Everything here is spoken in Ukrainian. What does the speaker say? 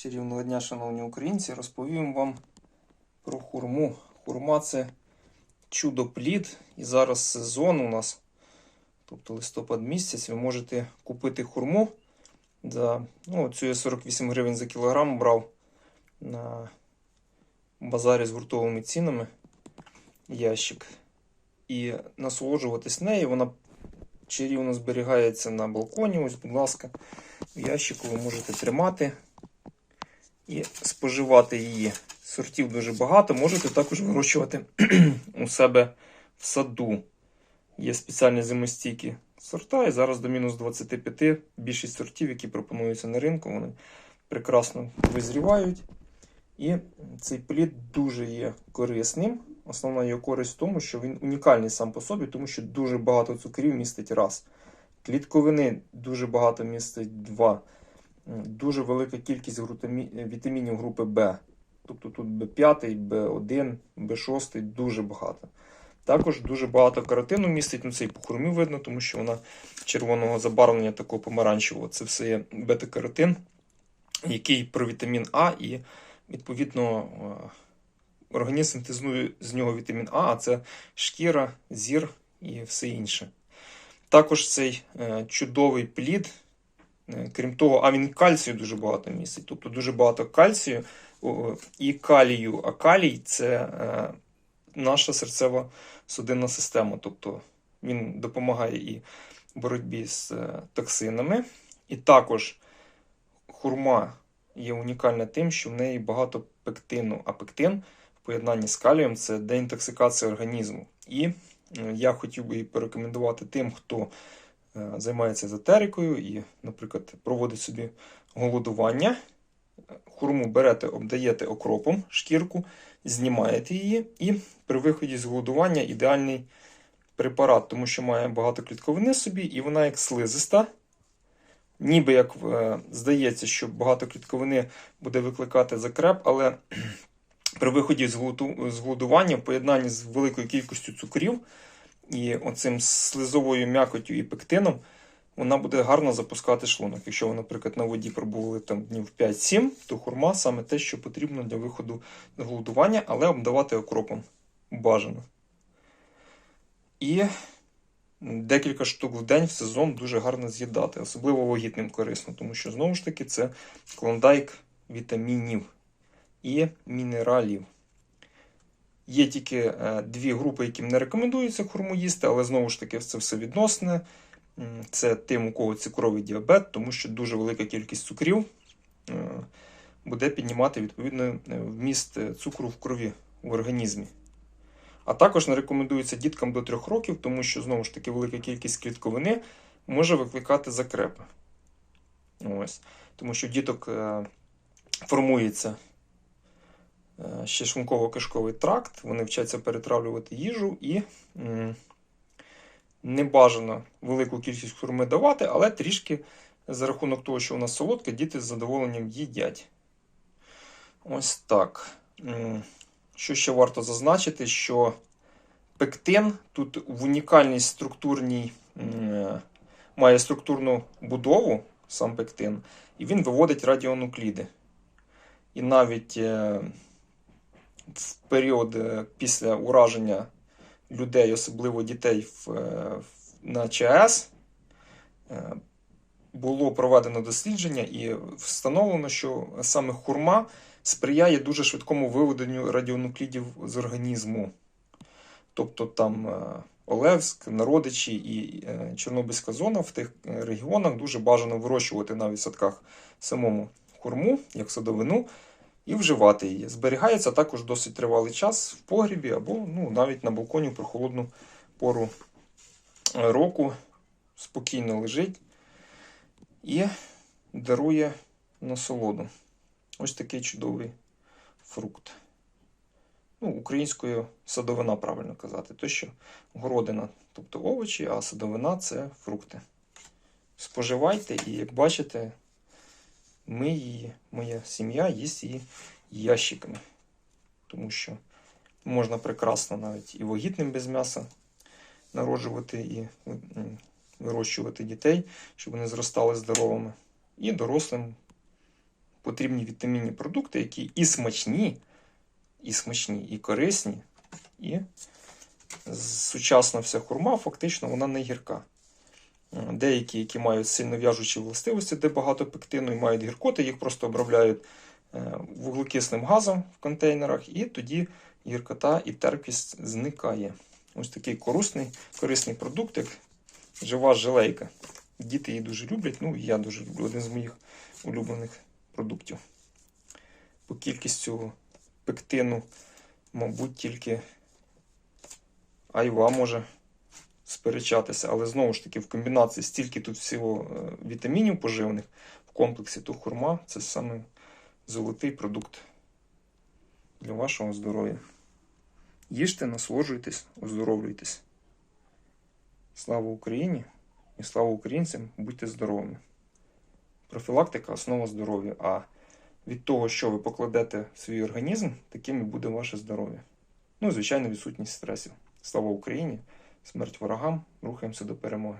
Чарівного дня, шановні українці, розповім вам про хурму. Хурма це чудо-плід. І зараз сезон у нас, тобто листопад місяць, ви можете купити хурму. За, ну, цю я 48 гривень за кілограм брав на базарі з гуртовими цінами ящик. І насолоджуватись нею. Вона чарівно зберігається на балконі. Ось, будь ласка, в ящику ви можете тримати і споживати її. Сортів дуже багато. Можете також вирощувати у себе в саду. Є спеціальні зимостійкі сорта, і зараз до мінус 25 більшість сортів, які пропонуються на ринку, вони прекрасно визрівають. І цей плід дуже є корисним. Основна його користь в тому, що він унікальний сам по собі, тому що дуже багато цукрів містить раз. Клітковини дуже багато містить два. Дуже велика кількість вітамінів групи Б. Тобто тут Б5, Б1, Б6 дуже багато. Також дуже багато каротину містить, ну це і по хурмі видно, тому що вона червоного забарвлення такого помаранчевого. Це все є бета-каротин, який про вітамін А і відповідно е, організм синтезує з нього вітамін А, а це шкіра, зір і все інше. Також цей е, чудовий плід, е, крім того, а він кальцію дуже багато містить, тобто дуже багато кальцію і калію. А калій це е, наша серцева судинна система. Тобто він допомагає і боротьбі з е, токсинами. І також хурма є унікальна тим, що в неї багато пектину, а пектин в поєднанні з калієм це деінтоксикація організму. І е, я хотів би і порекомендувати тим, хто е, займається езотерикою і, наприклад, проводить собі голодування. Хурму берете, обдаєте окропом шкірку, знімаєте її, і при виході з голодування ідеальний препарат, тому що має багато клітковини собі, і вона як слизиста. Ніби як е, здається, що багато клітковини буде викликати закреп, але при виході з голодування в поєднанні з великою кількістю цукрів і оцим слизовою м'якоттю і пектином, вона буде гарно запускати шлунок. Якщо ви, наприклад, на воді пробували там днів 5-7, то хурма саме те, що потрібно для виходу голодування, але обдавати окропом бажано. І декілька штук в день в сезон дуже гарно з'їдати, особливо вагітним корисно, тому що знову ж таки це клондайк вітамінів і мінералів. Є тільки е, дві групи, яким не рекомендується хурму їсти, але знову ж таки це все відносне. Це тим, у кого цукровий діабет, тому що дуже велика кількість цукрів е, буде піднімати відповідно е, вміст цукру в крові в організмі. А також не рекомендується діткам до 3 років, тому що знову ж таки велика кількість клітковини може викликати закрепи. Ось. Тому що діток формується ще шлунково-кишковий тракт, вони вчаться перетравлювати їжу і не бажано велику кількість хурми давати, але трішки за рахунок того, що вона солодка, діти з задоволенням їдять. Ось так. Що ще варто зазначити, що пектин тут в унікальній структурній е, має структурну будову, сам пектин, і він виводить радіонукліди. І навіть е, в період е, після ураження людей, особливо дітей в, е, на ЧАЕС, е, було проведено дослідження і встановлено, що саме хурма сприяє дуже швидкому виведенню радіонуклідів з організму. Тобто там Олевськ, Народичі і Чорнобильська зона в тих регіонах дуже бажано вирощувати навіть в садках самому хурму, як садовину, і вживати її. Зберігається також досить тривалий час в погрібі або ну, навіть на балконі в прохолодну пору року спокійно лежить і дарує насолоду. Ось такий чудовий фрукт. Ну, українською садовина, правильно казати. То, що городина, тобто овочі, а садовина це фрукти. Споживайте, і як бачите, ми її, моя сім'я їсть її ящиками. Тому що можна прекрасно навіть і вагітним без м'яса народжувати і вирощувати дітей, щоб вони зростали здоровими. І дорослим потрібні вітамінні продукти, які і смачні, і смачні, і корисні, і сучасна вся хурма, фактично, вона не гірка. Е, Деякі, які мають сильно в'яжучі властивості, де багато пектину і мають гіркоти, їх просто обробляють е, вуглекислим газом в контейнерах, і тоді гіркота і терпкість зникає. Ось такий корисний, корисний продукт, як жива желейка. Діти її дуже люблять, ну і я дуже люблю. Один з моїх улюблених продуктів. По кількістю пектину, мабуть, тільки айва може сперечатися, але знову ж таки в комбінації стільки тут всього е, вітамінів поживних в комплексі, то хурма це саме золотий продукт для вашого здоров'я. Їжте, насолоджуйтесь, оздоровлюйтесь. Слава Україні і слава українцям, будьте здоровими. Профілактика основа здоров'я. А від того, що ви покладете в свій організм, таким і буде ваше здоров'я. Ну і, звичайно, відсутність стресів. Слава Україні! Смерть ворогам! Рухаємося до перемоги!